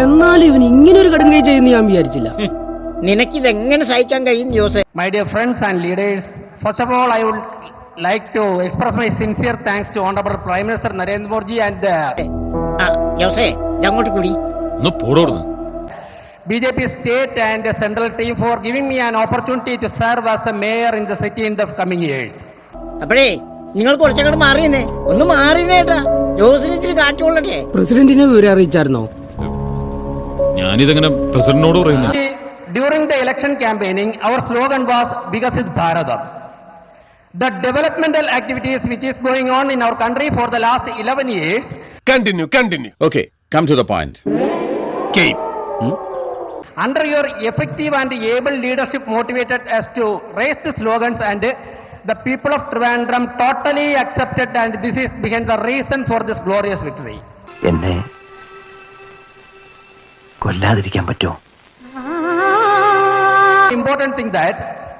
എന്നാലും ഇവൻ ഇങ്ങനെ ഒരു കടുങ്കൈ ചെയ്യുന്നു ഞാൻ വിചാരിച്ചില്ല. നിനക്ക് ഇത് എങ്ങനെ സഹിക്കാൻ കഴിയും my dear friends and leaders first of all I would like to express my sincere thanks to honourable prime minister Narendra Modiji and Jose അങ്ങോട്ട് കൂടി. B J P state and central team for giving me an opportunity to serve as a mayor in the city in the coming years അപ്പോഴേ നിങ്ങൾ കുറച്ചങ്ങോട്ട് മാറിയെന്നേ. ഒന്ന് മാറിയെന്നേട്ടാ. ജോസിന് ഇച്ചിരി കാറ്റ് കൊള്ളട്ടെ. പ്രസിഡന്റിനെ വിവരം അറിയിച്ചായിരുന്നോ? ഞാനിതെങ്ങനെ പ്രസിഡന്റിനോട് പറയുന്നു During the election campaigning, our slogan was Viksit Bharatam. The developmental activities which is going on in our country for the last 11 years Continue, continue. Okay, come to the point. Keep. under your effective and able leadership motivated us to raise the slogans and the people of Trivandrum totally accepted and this is behind the reason for this glorious victory. എന്നെ കൊല്ലാതിരിക്കാൻ പറ്റുമോ Important thing that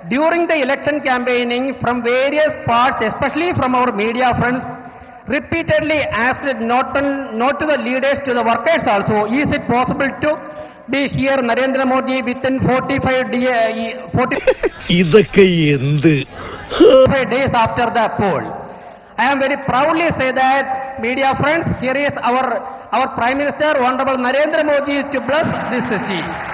during the election campaigning from various parts, especially from our media friends, repeatedly asked not, on- not to the leaders, to the workers also, is it possible to be here Narendra Modi within 45 day, uh, 40 five days after the poll. I am very proudly say that, media friends, here is our, our Prime Minister, Honorable Narendra Modi, to bless this city.